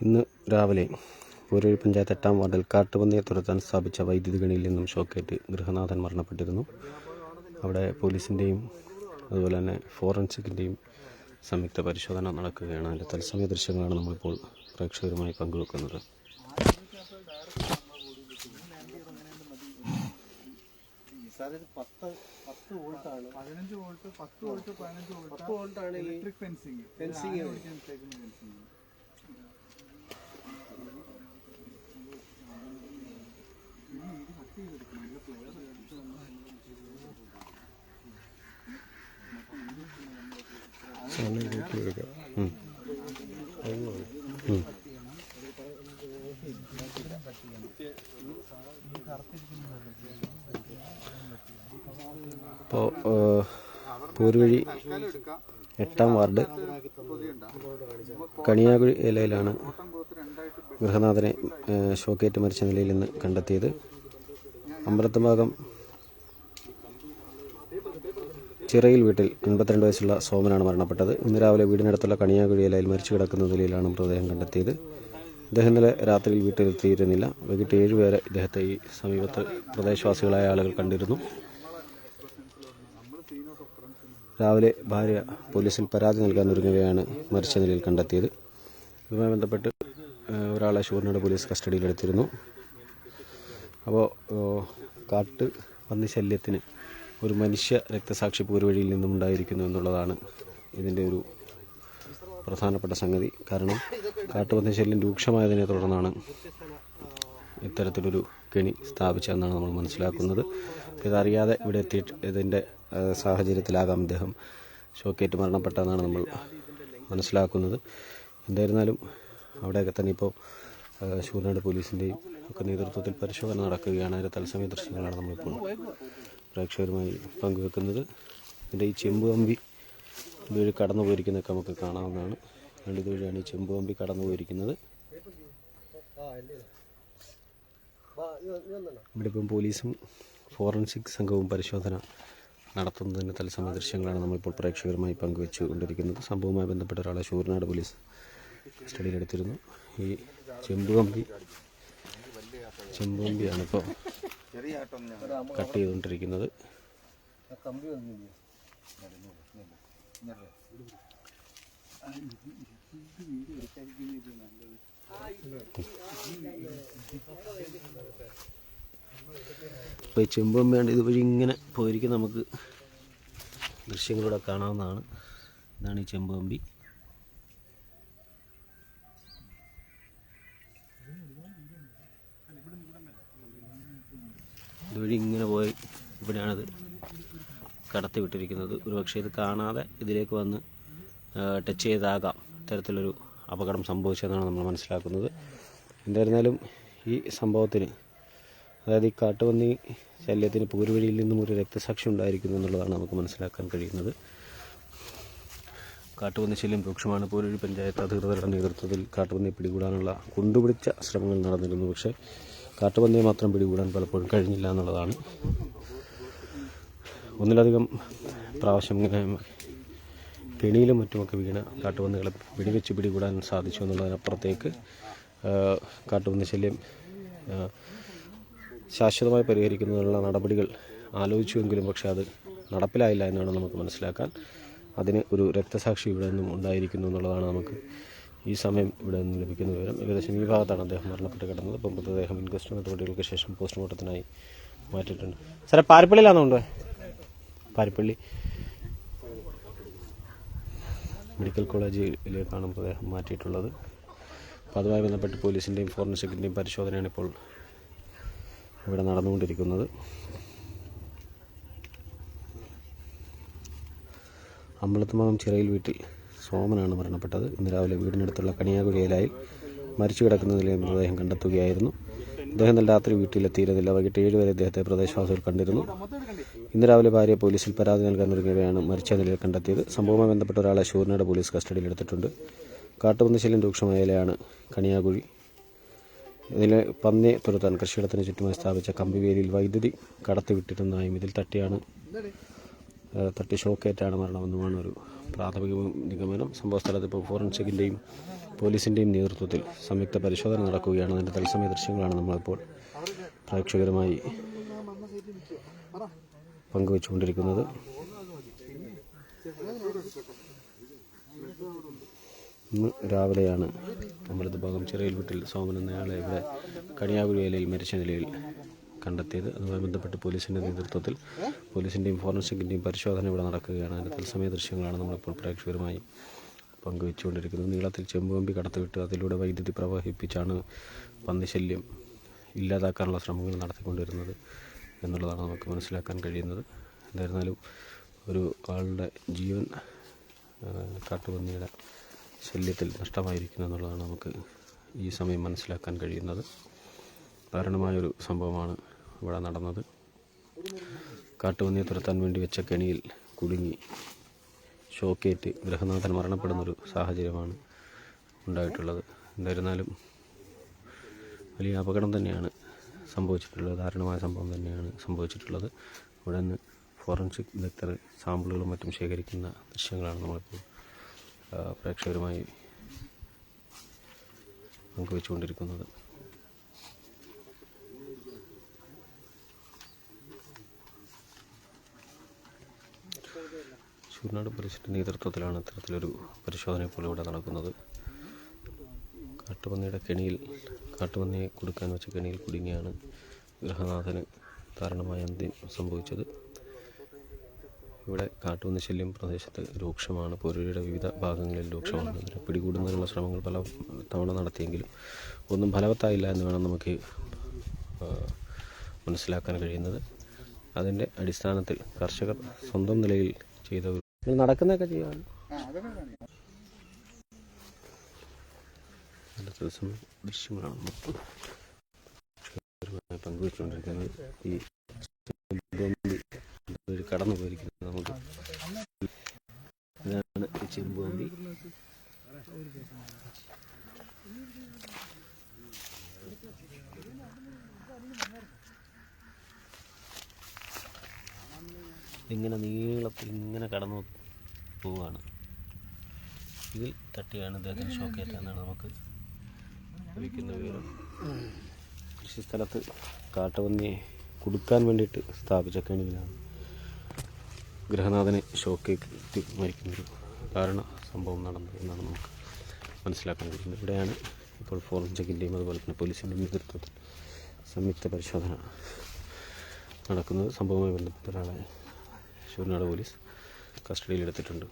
ഇന്ന് രാവിലെ പൂരൂർ പഞ്ചായത്ത് എട്ടാം വാർഡിൽ കാട്ടുപന്നിയെ തുരത്താൻ സ്ഥാപിച്ച വൈദ്യുതി ഗണിയിൽ നിന്നും ഷോക്കേറ്റ് ഗൃഹനാഥൻ മരണപ്പെട്ടിരുന്നു. അവിടെ പോലീസിന്റെയും അതുപോലെ തന്നെ ഫോറൻസിക്കിന്റെയും സംയുക്ത പരിശോധന നടക്കുകയാണ്. അതിന്റെ തത്സമയ ദൃശ്യങ്ങളാണ് നമ്മളിപ്പോൾ പ്രേക്ഷകരുമായി പങ്കുവെക്കുന്നത്. പതിനഞ്ച് വോൾട്ട് പത്ത് വോൾട്ട് പതിനഞ്ച് വോൾട്ട് വോൾട്ടാണ് ഇലക്ട്രിക് ഫെൻസിങ്. ഫെൻസിങ്. ഇപ്പോൾ പൂർവഴി എട്ടാം വാർഡ് കണിയാകുഴി ഇലയിലാണ് ഗൃഹനാഥനെ ഷോക്കേറ്റ് മരിച്ച നിലയിൽ നിന്ന് കണ്ടെത്തിയത്. അമ്പലത്ത് ഭാഗം ചിറയിൽ വീട്ടിൽ എൺപത്തിരണ്ട് വയസ്സുള്ള സോമനാണ് മരണപ്പെട്ടത്. ഇന്ന് രാവിലെ വീടിനടുത്തുള്ള കണിയാകുഴിയിലായി മരിച്ചു കിടക്കുന്ന നിലയിലാണ് മൃതദേഹം കണ്ടെത്തിയത്. ഇദ്ദേഹം ഇന്നലെ രാത്രിയിൽ വീട്ടിലെത്തിയിരുന്നില്ല. വൈകിട്ട് ഏഴുപേരെ ഇദ്ദേഹത്തെ ഈ സമീപത്ത് പ്രദേശവാസികളായ ആളുകൾ കണ്ടിരുന്നു. രാവിലെ ഭാര്യ പോലീസിൽ പരാതി നൽകാൻ ഒരുങ്ങുകയാണ് മരിച്ച നിലയിൽ കണ്ടെത്തിയത്. ഇതുമായി ബന്ധപ്പെട്ട് ഒരാളെ ശൂർണയുടെ പോലീസ് കസ്റ്റഡിയിലെടുത്തിരുന്നു. അപ്പോൾ കാട്ട് പന്നി ശല്യത്തിന് ഒരു മനുഷ്യ രക്തസാക്ഷി പൂർവഴിയിൽ നിന്നും ഉണ്ടായിരിക്കുന്നു എന്നുള്ളതാണ് ഇതിന്റെ ഒരു പ്രധാനപ്പെട്ട സംഗതി. കാരണം കാട്ടുപന്നി ശല്യം രൂക്ഷമായതിനെ തുടർന്നാണ് ഇത്തരത്തിലൊരു കെണി സ്ഥാപിച്ചതെന്നാണ് നമ്മൾ മനസ്സിലാക്കുന്നത്. ഇതറിയാതെ ഇവിടെ എത്തി ഇതിന്റെ സാഹചര്യത്തിലാകാം ഇദ്ദേഹം. ഷോക്കേറ്റ് മരണപ്പെട്ടതെന്നാണ് നമ്മൾ മനസ്സിലാക്കുന്നത്. എന്തായിരുന്നാലും അവിടെയൊക്കെ തന്നെ ഇപ്പോൾ ശൂരനാട് പോലീസിന്റെയും ഒക്കെ നേതൃത്വത്തിൽ പരിശോധന നടക്കുകയാണ്. അതിന്റെ തത്സമയ ദൃശ്യങ്ങളാണ് നമ്മളിപ്പോൾ പ്രേക്ഷകരുമായി പങ്കുവെക്കുന്നത്. ഇതിന്റെ ഈ ചെമ്പ് കമ്പി ഇതുവഴി കടന്നു പോയിരിക്കുന്നതൊക്കെ നമുക്ക് കാണാവുന്നതാണ്. അതുകൊണ്ട് ഇതുവഴിയാണ് ഈ ചെമ്പ് കമ്പി കടന്നു പോയിരിക്കുന്നത്. ഇവിടെ ഇപ്പം പോലീസും ഫോറൻസിക് സംഘവും പരിശോധന നടത്തുന്നതിന്റെ തത്സമയ ദൃശ്യങ്ങളാണ് നമ്മളിപ്പോൾ പ്രേക്ഷകരുമായി പങ്കുവെച്ചു കൊണ്ടിരിക്കുന്നത് സംഭവവുമായി ബന്ധപ്പെട്ട ഒരാളെ ശൂരനാട് പോലീസ് കസ്റ്റഡിയിലെടുത്തിരുന്നു. ഈ ചെമ്പുകമ്പി ചെമ്പ് ഇപ്പോൾ കട്ട് ചെയ്തുകൊണ്ടിരിക്കുന്നത്. ഇപ്പോൾ ഈ വേണ്ട ഇതുവഴി ഇങ്ങനെ പോയിരിക്കും നമുക്ക് ദൃശ്യങ്ങളിലൂടെ കാണാവുന്നതാണ്. ഇതാണ് ഈ ചെമ്പുകമ്പി കടത്തി വിട്ടിരിക്കുന്നത് ഒരുപക്ഷെ ഇത് കാണാതെ ഇതിലേക്ക് വന്ന് ടച്ച് ചെയ്താകാം. ഇത്തരത്തിലൊരു അപകടം സംഭവിച്ചതെന്നാണ് നമ്മൾ മനസ്സിലാക്കുന്നത്. എന്തായിരുന്നാലും ഈ സംഭവത്തിന് അതായത് ഈ കാട്ടുപന്നി ശല്യത്തിന് പൂരുവഴിയിൽ നിന്നും ഒരു രക്തസാക്ഷി ഉണ്ടായിരിക്കുന്നു എന്നുള്ളതാണ് നമുക്ക് മനസ്സിലാക്കാൻ കഴിയുന്നത്. കാട്ടുപന്നി ശല്യം രൂക്ഷമാണ്. പൂരുവഴി പഞ്ചായത്ത് അധികൃതരുടെ നേതൃത്വത്തിൽ കാട്ടുപന്നിയെ പിടികൂടാനുള്ള കൊണ്ടുപിടിച്ച ശ്രമങ്ങൾ നടന്നിരുന്നു. പക്ഷേ കാട്ടുപന്നിയെ മാത്രം പിടികൂടാൻ പലപ്പോഴും കഴിഞ്ഞില്ല എന്നുള്ളതാണ് ഒന്നിലധികം പ്രാവശ്യം ഇങ്ങനെ കെണിയിലും മറ്റുമൊക്കെ വീണ് കാട്ടുപന്നികളെ വെടിവെച്ച് പിടികൂടാൻ സാധിച്ചു എന്നുള്ളതിനപ്പുറത്തേക്ക് കാട്ടുപന്നി ശല്യം ശാശ്വതമായി പരിഹരിക്കുന്നതിനുള്ള നടപടികൾ ആലോചിച്ചുവെങ്കിലും പക്ഷേ അത് നടപ്പിലായില്ല എന്നാണ് നമുക്ക് മനസ്സിലാക്കാൻ. അതിന് ഒരു രക്തസാക്ഷി ഇവിടെ നിന്നും ഉണ്ടായിരിക്കുന്നു എന്നുള്ളതാണ് നമുക്ക് ഈ സമയം ഇവിടെ നിന്ന് ലഭിക്കുന്ന വിവരം. ഏകദേശം ഈ ഭാഗത്താണ് അദ്ദേഹം മരണപ്പെട്ട് കിടന്നത്. അപ്പം മൃതദേഹം ഇൻക്വസ്റ്റ് നടപടികൾക്ക് ശേഷം പോസ്റ്റ്മോർട്ടത്തിനായി മാറ്റിയിട്ടുണ്ട്. സാറേ പാരിപ്പള്ളിയിലാണോ ഉണ്ട് പാരിപ്പള്ളി മെഡിക്കൽ കോളേജിലേക്കാണ് മൃതദേഹം മാറ്റിയിട്ടുള്ളത്. അപ്പോൾ അതുമായി ബന്ധപ്പെട്ട് പോലീസിന്റെയും ഫോറൻസിക്കിന്റെയും പരിശോധനയാണ് ഇപ്പോൾ ഇവിടെ നടന്നുകൊണ്ടിരിക്കുന്നത്. അമ്പലത്തുമകം ചിറയിൽ വീട്ടിൽ സോമനാണ് മരണപ്പെട്ടത്. ഇന്ന് രാവിലെ വീടിനടുത്തുള്ള കണിയാകുഴിയിലായി മരിച്ചു കിടക്കുന്ന നിലയിൽ മൃതദേഹം കണ്ടെത്തുകയായിരുന്നു. അദ്ദേഹം ഇന്നലെ രാത്രി വീട്ടിലെത്തിയിരുന്നില്ല. വൈകിട്ട് ഏഴ് വരെ ഇദ്ദേഹത്തെ പ്രദേശവാസികൾ കണ്ടിരുന്നു. ഇന്ന് രാവിലെ ഭാര്യ പോലീസിൽ പരാതി നൽകാൻ തുടങ്ങിയവയാണ് മരിച്ച നിലയിൽ കണ്ടെത്തിയത്. സംഭവവുമായി ബന്ധപ്പെട്ട ഒരാളെ ശൂരനാട് പോലീസ് കസ്റ്റഡിയിലെടുത്തിട്ടുണ്ട് കാട്ടുപന്നിശല്യം രൂക്ഷമായാലാണ് കണിയാകുഴി. ഇതിൽ പന്നി തുരത്താൻ കൃഷിയിടത്തിന് ചുറ്റുമായി സ്ഥാപിച്ച കമ്പിവേലിയിൽ വൈദ്യുതി കടത്തിവിട്ടിരുന്നതായും ഇതിൽ തട്ടിയാണ് തട്ടി ഷോക്കേറ്റാണ് മരണമെന്നുമാണ് ഒരു പ്രാഥമിക നിഗമനം. സംഭവസ്ഥലത്ത് ഇപ്പോൾ ഫോറൻസിക്കിന്റെയും പോലീസിന്റെയും നേതൃത്വത്തിൽ സംയുക്ത പരിശോധന നടക്കുകയാണ്. അതിന്റെ തത്സമയ ദൃശ്യങ്ങളാണ് നമ്മളിപ്പോൾ പ്രേക്ഷകരുമായി പങ്കുവച്ചുകൊണ്ടിരിക്കുന്നത്. ഇന്ന് രാവിലെയാണ് അമൃത് ഭാഗം ചെറിയ വീട്ടിൽ സോമൻ എന്നയാളെ ഇവിടെ കണിയാകുഴിയിലയിൽ മരിച്ച നിലയിൽ കണ്ടെത്തിയത്. അതുമായി ബന്ധപ്പെട്ട് പോലീസിന്റെ നേതൃത്വത്തിൽ പോലീസിന്റെയും ഫോറൻസിക്കിന്റെയും പരിശോധന ഇവിടെ നടക്കുകയാണ്. അതിന്റെ തത്സമയ ദൃശ്യങ്ങളാണ് നമ്മളിപ്പോൾ പ്രേക്ഷകരുമായി പങ്കുവെച്ചുകൊണ്ടിരിക്കുന്നത്. നീളത്തിൽ ചെമ്പുകമ്പി കടത്തിവിട്ട് അതിലൂടെ വൈദ്യുതി പ്രവഹിപ്പിച്ചാണ് പന്നിശല്യം ഇല്ലാതാക്കാനുള്ള ശ്രമങ്ങൾ നടത്തിക്കൊണ്ടിരുന്നത്. എന്നുള്ളതാണ് നമുക്ക് മനസ്സിലാക്കാൻ കഴിയുന്നത്. എന്തായിരുന്നാലും ഒരു ആളുടെ ജീവൻ കാട്ടുപന്നിയുടെ ശല്യത്തിൽ നഷ്ടമായിരിക്കുന്നു എന്നുള്ളതാണ് നമുക്ക് ഈ സമയം മനസ്സിലാക്കാൻ കഴിയുന്നത്. ദാരുണമായൊരു സംഭവമാണ് ഇവിടെ നടന്നത്. കാട്ടുപന്നിയെ തുരത്താൻ വേണ്ടി വെച്ച കെണിയിൽ കുടുങ്ങി ഷോക്കേറ്റ് ഗൃഹനാഥൻ മരണപ്പെടുന്നൊരു സാഹചര്യമാണ് ഉണ്ടായിട്ടുള്ളത്. എന്തായിരുന്നാലും വലിയ അപകടം തന്നെയാണ് സംഭവിച്ചിട്ടുള്ളത് ദാരുണമായ സംഭവം തന്നെയാണ് സംഭവിച്ചിട്ടുള്ളത്. ഇവിടെ നിന്ന് ഫോറൻസിക് വിദഗ്ധർ സാമ്പിളുകളും മറ്റും ശേഖരിക്കുന്ന ദൃശ്യങ്ങളാണ് നമ്മളിപ്പോൾ പ്രേക്ഷകരുമായി പങ്കുവെച്ചുകൊണ്ടിരിക്കുന്നത് ചൂർനാട് പോലീസിന്റെ നേതൃത്വത്തിലാണ് ഇത്തരത്തിലൊരു പരിശോധന ഇപ്പോൾ ഇവിടെ നടക്കുന്നത്. കാട്ടുപന്നിയുടെ കെണിയിൽ കാട്ടുപന്നിയെ കൊടുക്കാൻ വെച്ച കെണിയിൽ കുടുങ്ങിയാണ് ഗൃഹനാഥന് ദാരുണമായ അന്ത്യം സംഭവിച്ചത്. ഇവിടെ കാട്ടുപന്നി ശല്യം പ്രദേശത്ത് രൂക്ഷമാണ്. പൊരുളിയുടെ വിവിധ ഭാഗങ്ങളിൽ രൂക്ഷമാണ്. അതിനെ പിടികൂടുന്നതിനുള്ള ശ്രമങ്ങൾ പല തവണ നടത്തിയെങ്കിലും ഒന്നും ഫലവത്തായില്ല എന്ന് വേണം നമുക്ക് മനസ്സിലാക്കാൻ കഴിയുന്നത്. അതിന്റെ അടിസ്ഥാനത്തിൽ കർഷകർ സ്വന്തം നിലയിൽ ചെയ്ത നടക്കുന്നതൊക്കെ ചെയ്യാൻ നല്ല ദിവസം ദൃശ്യങ്ങളാണ്. മൊത്തം പങ്കുവെച്ചുകൊണ്ടിരിക്കുന്നത് ഈ കടന്നു പോയിരിക്കുന്നത് നമുക്ക് ഇതാണ് ഈ ഇങ്ങനെ നീളത്തിൽ ഇങ്ങനെ കടന്നു പോവുകയാണ്. ഇതിൽ തട്ടിയാണ് ഇദ്ദേഹത്തിന് ഷോക്കേറ്റെന്നാണ് നമുക്ക് ലഭിക്കുന്ന കൃഷി സ്ഥലത്ത് കാട്ടുപന്നിയെ കൊടുക്കാൻ വേണ്ടിയിട്ട് സ്ഥാപിച്ച കെണിയിലാണ് ഗൃഹനാഥനെ ഷോക്കേറ്റ് മരിക്കുന്നൊരു കാരണ സംഭവം നടന്നത് എന്നാണ് നമുക്ക് മനസ്സിലാക്കാൻ കഴിയുന്നത്. ഇവിടെയാണ് ഇപ്പോൾ ഫോറൻസിക്കിന്റെയും അതുപോലെ തന്നെ പോലീസിന്റെയും നേതൃത്വത്തിൽ സംയുക്ത പരിശോധന നടക്കുന്നത്. സംഭവവുമായി ബന്ധപ്പെട്ട ഒരാളെ ശൂർനാട് പോലീസ് കസ്റ്റഡിയിലെടുത്തിട്ടുണ്ട്